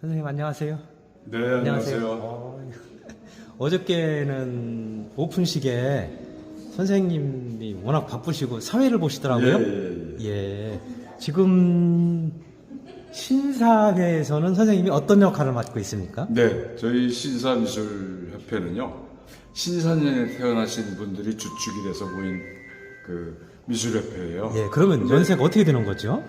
선생님 안녕하세요. 네, 안녕하세요. 어, 저께는 오픈식에 선생님이 워낙 바쁘시고 사회를 보시더라고요. 예, 예, 예. 지금 신사회에서는 선생님이 어떤 역할을 맡고 있습니까? 네, 저희 신사미술협회는요, 신사년에 태어나신 분들이 주축이 돼서 모인 그 미술협회예요. 예, 그러면 연세가 어떻게 되는 거죠?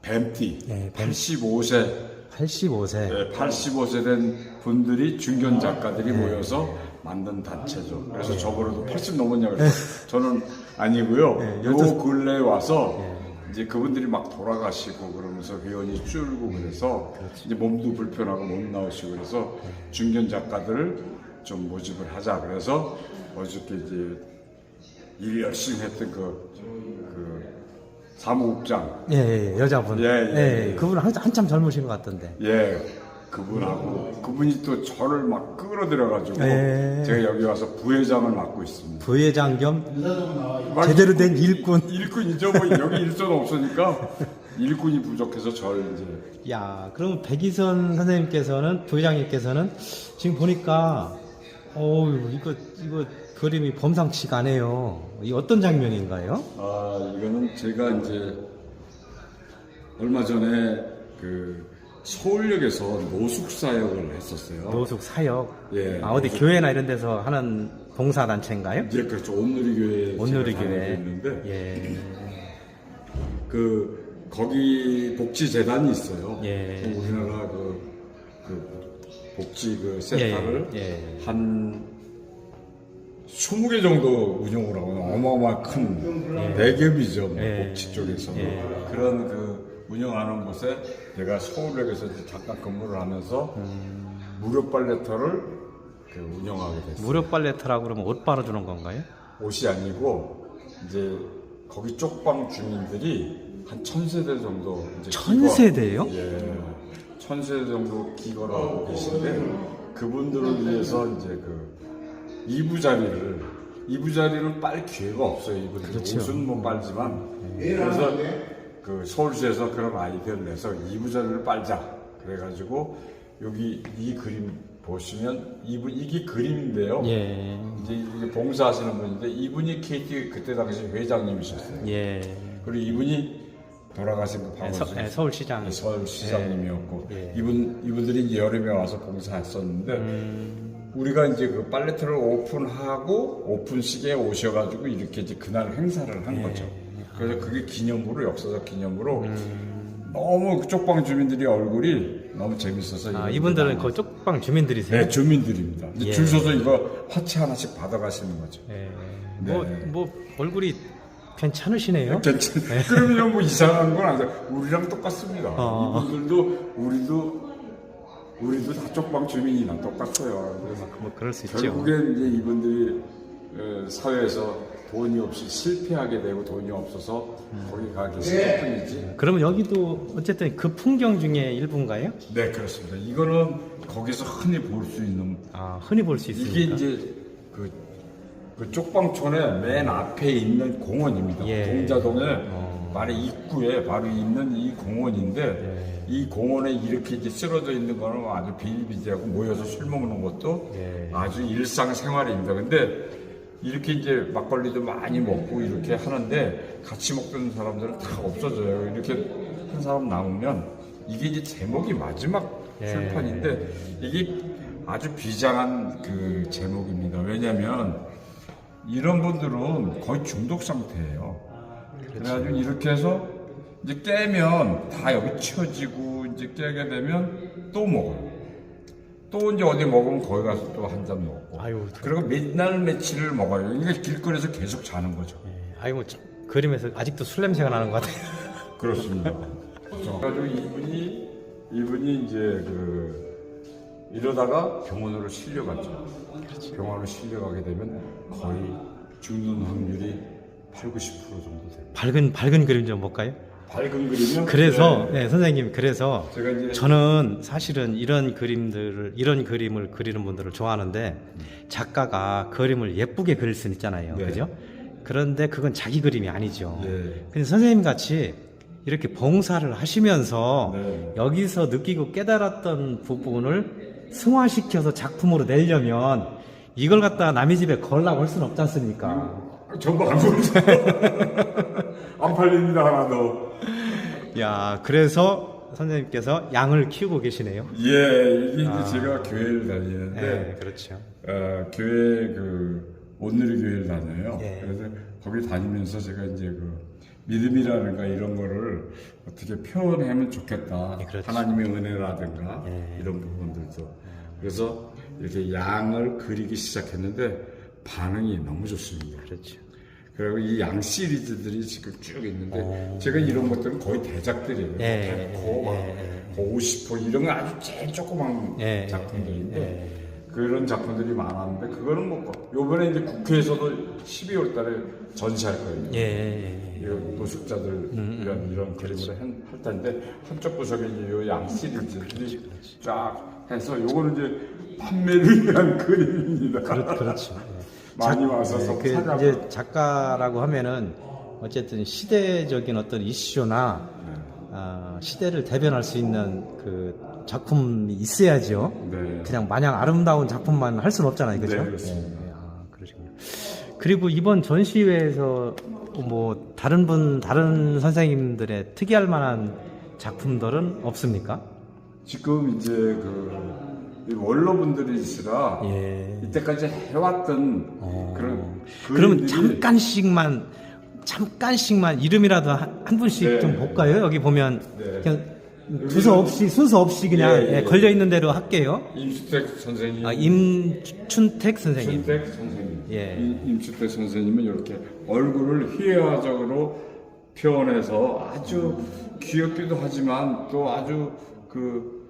뱀띠, 예, 뱀- 85세, 85세. 네, 85세 된 분들이 중견 작가들이 모여서 만든 단체죠. 그래서 저번에도 80 넘었냐고 그래서 저는 아니고요. 네, 요 열두- 근래에 와서 이제 그분들이 막 돌아가시고 그러면서 회원이 줄고 그래서 이제 몸도 불편하고 못 나오시고 그래서 중견 작가들을 좀 모집을 하자. 그래서 어저께 이제 일 열심히 했던 그, 그 사무국장 예, 예, 여자분. 예, 예, 예. 그분 한, 한참 젊으신 것 같던데. 예, 그분하고 그분이 또 저를 막 끌어들여가지고 예. 제가 여기 와서 부회장을 맡고 있습니다. 부회장 겸 막 제대로 된 일꾼. 일꾼이죠. 뭐 여기 일손 없으니까 일꾼이 부족해서 저를 이제 야, 그럼 백이선 선생님께서는 부회장님께서는 지금 보니까 어우 이거 이거 그림이 범상치가 않아요. 이 어떤 장면인가요? 아 이거는 제가 이제 얼마 전에 그 서울역에서 노숙 사역을 했었어요. 노숙 사역. 예. 아 어디 교회나 이런 데서 하는 봉사 단체인가요? 이제 그렇죠 온누리교회 온누리교회. 있는데 예. 그 거기 복지 재단이 있어요. 예. 그 우리나라 그, 그 복지 그 센터를 예, 예. 한 20개 정도 운영을 하고 어마어마한 큰 대기업이죠. 뭐 예. 복지 쪽에서. 예. 그런 그 운영하는 곳에 내가 서울역에서 이제 잠깐 근무를 하면서 무료 빨래터를 그 운영하게 됐어요. 무료 빨래터라고 그러면 옷 빨아주는 건가요? 옷이 아니고 이제 거기 쪽방 주민들이 한 천 세대 정도 이제 천 세대요? 기거- 예, 천세대 정도 기거를 하고 계신데 그분들을 위해서 이제 그 이부 자리를 이부 자리는 빨 기회가 없어요. 이분들 그렇죠. 옷은 못 빨지만 그래서 그 서울시에서 그런 아이디어를 내서 이부 자리를 빨자 그래가지고 여기 이 그림 보시면 이분 이게 그림인데요. 예. 이제 이게 봉사하시는 분인데 이분이 KT 그때 당시 회장님이셨어요. 예. 그리고 이분이 돌아가신 그 예, 서, 박원순 예, 서울시장. 서울시장님이었고 예. 이분 이분들이 이제 여름에 와서 봉사했었는데 음. 우리가 이제 그 빨래터를 오픈하고 오픈식에 오셔가지고 이렇게 이제 그날 행사를 예. 한 거죠. 그래서 그게 기념으로 역사적 기념으로 음. 너무 쪽방 주민들이 얼굴이 너무 재밌어서 아, 이분들은. 그 쪽방 주민들이세요? 네 주민들입니다. 예. 줄 서서 이거 화채 하나씩 받아가시는 거죠. 예. 네. 뭐, 뭐 얼굴이 괜찮으시네요. 괜찮. 그러면 뭐 이상한 건 아니죠. 우리랑 똑같습니다. 어. 이분들도 우리도 우리도 다 쪽방 주민이랑 똑같아요. 그래서 뭐 그럴 수 있죠. 결국엔 이제 이분들이 어, 사회에서 돈이 없이 실패하게 되고 돈이 없어서 거기 가 계실 뿐이지. 그러면 여기도 어쨌든 그 풍경 중에 일부인가요? 네 그렇습니다. 이거는 거기서 흔히 볼 수 있는 아, 흔히 볼 수? 이게 이제 그, 그 쪽방촌의 맨 앞에 있는 공원입니다. 예. 동자동에 어. 바로 입구에 바로 있는 이 공원인데 예. 이 공원에 이렇게 이제 쓰러져 있는 거는 아주 비일비재하고 모여서 술 먹는 것도 예. 아주 일상생활입니다. 근데 이렇게 이제 막걸리도 많이 먹고 이렇게 하는데 같이 먹던 사람들은 다 없어져요. 이렇게 한 사람 남으면 이게 이제 제목이 마지막 예. 출판인데 이게 아주 비장한 그 제목입니다. 왜냐하면 이런 분들은 거의 중독 상태예요. 그래가지고 이렇게 해서 이제 깨면 다 여기 치워지고 이제 깨게 되면 또 먹어요. 또 이제 어디 먹으면 거기 가서 또 한 잔 먹고. 아유, 그리고 몇날 며칠을 먹어요. 이게 길거리에서 계속 자는 거죠. 예. 아이고 참, 그림에서 아직도 술 냄새가 나는 것 같아요. 그렇습니다. 그래가지고 이분이 이분이 이제 그 이러다가 병원으로 실려갔죠. 병원으로 실려가게 되면 거의 죽는 확률이 8, 90% 정도 돼요. 밝은 밝은 그림 좀 볼까요? 밝은 그림은 그래서 네. 네, 선생님 그래서 저는 사실은 이런 그림들을 이런 그림을 그리는 분들을 좋아하는데 작가가 그림을 예쁘게 그릴 수는 있잖아요. 네. 그죠? 그런데 그건 자기 그림이 아니죠. 예. 근데 선생님 같이 이렇게 봉사를 하시면서 네. 여기서 느끼고 깨달았던 부분을 승화시켜서 작품으로 내려면 이걸 갖다가 남의 집에 걸라고 할 수는 없지 않습니까? 전부 안 보죠. 안 팔립니다 하나도. 야, 그래서 선생님께서 양을 키우고 계시네요. 예, 이게 이제 제가 교회를 다니는데 네, 그렇죠. 어, 교회 그 온누리 교회를 다녀요. 예. 그래서 거기 다니면서 제가 이제 그 믿음이라든가 이런 거를 어떻게 표현하면 좋겠다. 예, 그렇죠. 하나님의 은혜라든가 예. 이런 부분들도. 그래서 이렇게 양을 그리기 시작했는데 반응이 너무 좋습니다. 그렇죠. 그리고 이 양 시리즈들이 지금 쭉 있는데 오. 제가 이런 것들은 거의 대작들이에요. 예, 100호, 막 예, 50호 이런 거 아주 제일 조그만 예, 작품들인데 예, 그런 작품들이 많았는데 그거는 뭐 요번에 이제 국회에서도 12월 달에 전시할 거예요. 예, 예, 예. 이 노숙자들 음, 이런 이런 그림을 한- 할 텐데 한쪽 구석에 이제 요양 시리즈들이 쫙 해서 요거는 이제 판매를 위한 그림입니다. 그렇, 그렇죠. 예. 많이 작- 와서 예, 그 사자고. 이제 작가라고 하면은 어쨌든 시대적인 어떤 이슈나 아, 시대를 대변할 수 있는 그 작품이 있어야죠. 네. 그냥 마냥 아름다운 작품만 할 수는 없잖아요, 그죠? 네, 그렇습니다. 예, 아, 그러시군요. 그리고 이번 전시회에서 뭐 다른 분, 다른 선생님들의 특이할 만한 작품들은 없습니까? 지금 이제 그이 원로분들이시라 예. 이때까지 해왔던 어. 그런 그러면 잠깐씩만 잠깐씩만 이름이라도 한, 한 분씩 네. 좀 볼까요? 여기 보면 네. 그냥 두서 없이 순서 없이 그냥 예, 예. 예, 걸려 있는 대로 할게요. 임수택 선생님, 아, 임춘택 선생님. 임수택 선생님, 예. 임- 임수택 선생님은 이렇게 얼굴을 희화적으로 표현해서 아주 귀엽기도 하지만 또 아주 그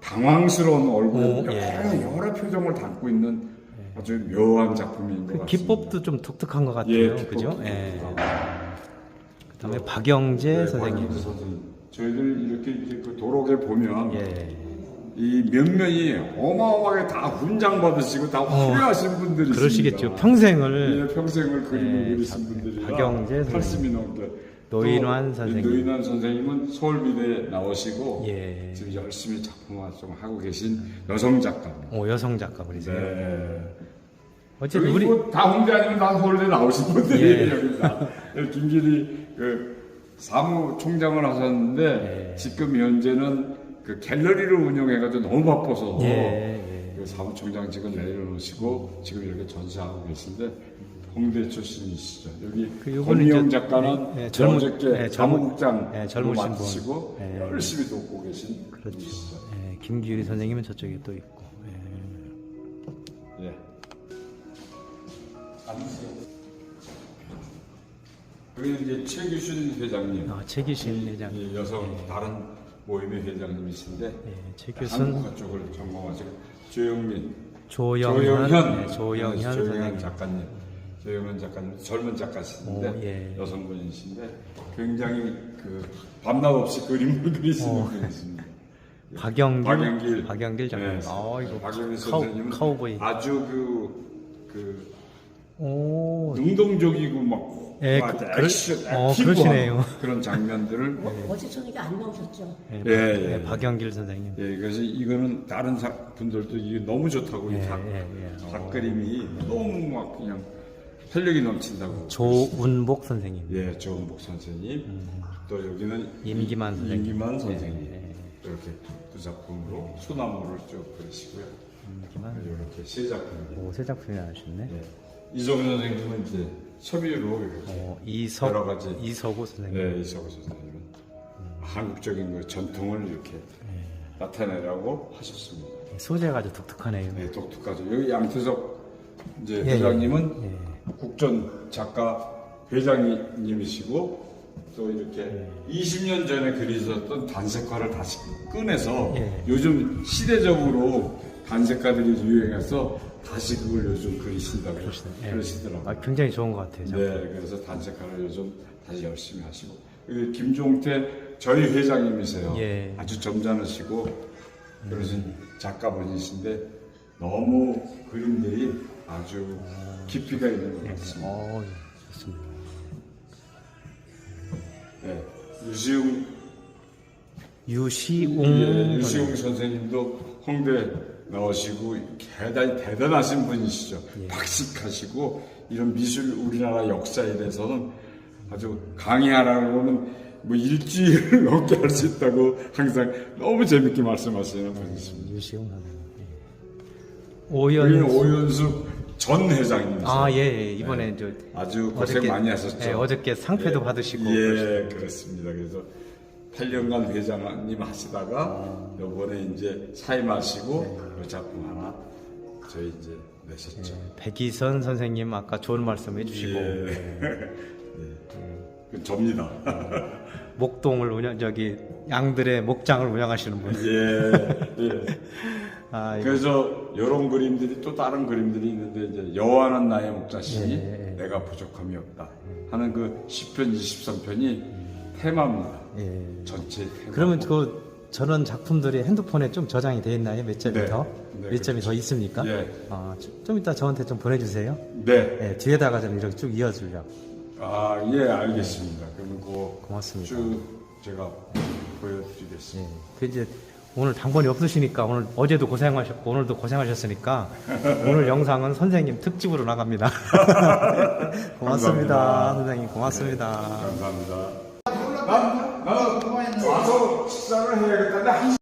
당황스러운 얼굴, 오, 여러, 예. 여러 표정을 담고 있는 아주 묘한 작품인 것그 같습니다. 기법도 좀 독특한 것 같아요. 예, 그죠? 기법도 예. 독특하고. 그다음에 박영재 네, 선생님. 박영수 선생님. 저희들 이렇게 이제 그 도록에 보면 예. 이 면면이 어마어마하게 다 훈장 받으시고 다 화려하신 분들이 어, 그러시겠죠. 있습니다. 평생을 예, 평생을 그림을 예, 그리신 분들이 박영재 선생님. 80이 넘게 노인환 또 선생님. 이 노인환 선생님은 서울미대 나오시고 예. 지금 열심히 작품 활동하고 계신 여성 작가입니다. 오, 여성 작가분이세요. 네. 어쨌든 우리 다 홍대 아니면 다 서울대 나오신 분들이에요. 예. 여기 다. 여기 김길이 그 사무총장을 하셨는데 예. 지금 현재는 그 갤러리를 운영해가지고 너무 바빠서 예, 예. 그 사무총장직을 내려놓으시고 지금 이렇게 전시하고 계신데 홍대 출신이시죠. 여기 그 권미영 작가는 예, 예, 젊은- 어저께 예, 사무국장 예, 분. 맡으시고 예. 열심히 돕고 계신 그렇죠. 분이시죠. 예, 김규리 선생님은 저쪽에 또 있고. 예. 예. 그리고 이제 최규순 회장님, 아, 최기신 회장. 이 여성 다른 모임의 회장님이신데 예, 최규순, 한국화 쪽을 전공하시고 조영민, 조영현, 조영현, 예, 조영현 네, 선생님. 작가님, 조영현 작가님 젊은 작가신데 오, 예. 여성분이신데 굉장히 그 밤낮 없이 그림을 그리시는 분이십니다. 박영길, 박영길, 박영길 작가님. 네, 아, 이거 박영길 카우, 선생님은 카우보이. 아주 그, 그 오, 능동적이고 막 예, 막 그- 액션, 그러- 어, 액티브한 그러시네요. 그런 장면들을 어, 어제 저녁에 안 나오셨죠? 예, 예, 예, 예. 박영길 선생님. 예, 그래서 이거는 다른 사- 분들도 이게 너무 좋다고 예, 이 닭, 예, 예. 닭 그림이 너무 막 그냥 활력이 넘친다고. 조운복 선생님. 예, 조은복 선생님. 또 여기는 음. 임기만 선생님. 임기만 선생님. 예, 예. 이렇게 두 작품으로 소나무를 쭉 그리시고요. 임기만. 이렇게 세 작품. 오, 새 작품이 나오셨네. 예. 이종훈 선생님은 이제 섭외로 이렇게 어, 이석, 여러 가지. 이석우 선생님. 네, 이석우 선생님은 한국적인 그 전통을 이렇게 나타내라고 하셨습니다. 소재가 아주 독특하네요. 네, 독특하죠. 여기 양태석 이제 예, 회장님은 예. 국전 작가 회장님이시고 또 이렇게 20년 전에 그리셨던 단색화를 다시 꺼내서 예. 요즘 시대적으로 단색화들이 유행해서 다시 그걸 요즘 그리신다고 예. 그러시더라고요. 아, 굉장히 좋은 것 같아요. 네, 그래서 단색화를 요즘 다시 열심히 하시고 그 김종태 저희 회장님이세요. 예. 아주 점잖으시고 그러신 작가분이신데 너무 그림들이 아주 깊이가 있는 것 같습니다. 어, 좋습니다. 네. 유시웅 유시웅 예, 유시웅 선생님도 홍대 나오시고 대단히 대단하신 분이시죠. 박식하시고 이런 미술 우리나라 역사에 대해서는 아주 강의하라고는 뭐 일주일을 넘게 할 수 있다고 항상 너무 재밌게 말씀하시는 분이십니다. 선생님. 예. 우리는 오연 오연숙 전 회장님. 아, 예, 예. 이번에 저 아주 고생 어저께- 많이 하셨죠. 예, 어저께 상패도 받으시고 예, 그렇습니다. 그래서 8년간 회장님 하시다가 요번에 이제 사임하시고 그 작품 하나 저희 이제 내셨죠. 백이선 선생님 아까 좋은 말씀 해주시고 예. 그 접니다. 목동을 운영 저기 양들의 목장을 운영하시는 분. 예. 예. 아, 이거 그래서 이런 그림들이 또 다른 그림들이 있는데 이제 여호와는 나의 목자시니 예, 예, 예. 내가 부족함이 없다 하는 그 10편 23편이 테마입니다. 예. 전체 테마. 그러면 그 저런 작품들이 핸드폰에 좀 저장이 돼 있나요? 몇 점이 네. 더? 네, 몇 점이 그렇죠. 더 있습니까? 예. 아, 좀- 좀 이따 저한테 좀 보내주세요. 네. 예, 뒤에다가 좀 이렇게 쭉 이어주려고. 아, 예, 알겠습니다. 그러면 그 고맙습니다. 쭉 제가 보여드리겠습니다. 예. 그 이제 오늘 당번이 없으시니까 오늘 어제도 고생하셨고 오늘도 고생하셨으니까 오늘 영상은 선생님 특집으로 나갑니다. 고맙습니다. 감사합니다. 선생님 고맙습니다. 감사합니다. 난, 난 와서 식사를 해야겠다는데 한